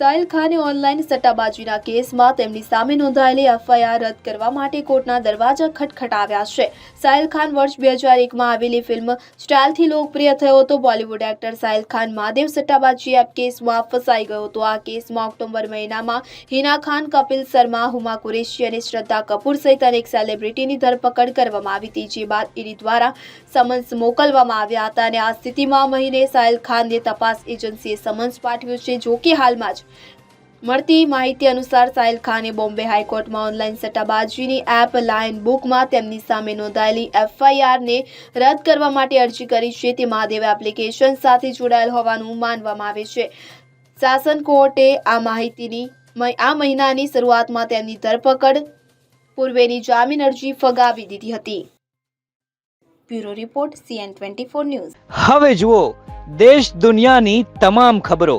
સાહિલ ખાને ઓનલાઈન સટ્ટાબાજીના કેસમાં તેમની સામે નોંધાયેલી એફઆઈઆર રદ કરવા માટે કોર્ટના દરવાજા ખટખટાવ્યા છે. સાહિલ ખાન વર્ષ બે હજાર એકમાં આવેલી ફિલ્મ સ્ટાઇલથી લોકપ્રિય થયો હતો. બોલિવૂડ એક્ટર સાહિલ ખાન મહાદેવ સટ્ટાબાજી એપ કેસમાં ફસાઈ ગયો હતો. આ કેસમાં ઓક્ટોબર મહિનામાં હિના ખાન, કપિલ શર્મા, હુમા કુરેશી અને શ્રદ્ધા કપૂર સહિત અનેક સેલિબ્રિટીની ધરપકડ કરવામાં આવી હતી, જે બાદ ઈડી દ્વારા સમન્સ મોકલવામાં આવ્યા હતા. અને આ સ્થિતિમાં મહિને સાહિલ ખાનને તપાસ એજન્સીએ સમન્સ પાઠવ્યું છે. જો કે હાલમાં જ મળતી માહિતી અનુસાર સાહિલ ખાને બોમ્બે હાઈકોર્ટમાં ઓનલાઈન સટ્ટાબાજીની એપ લાયન બુકમાં તેમની સામે નોંધાયેલી એફઆઈઆરને રદ કરવા માટે અરજી કરી છે. તે મહાદેવ એપ્લિકેશન સાથે જોડાયેલ હોવાનું માનવામાં આવે છે. શાસન કોર્ટે આ માહિતીની આ મહિનાની શરૂઆતમાં તેમની ધરપકડ પૂર્વેની જામીન અરજી ફગાવી દીધી હતી. Bureau report, CN twenty news. હવે જુઓ, દેશ દુનિયાની તમામ ખબરો.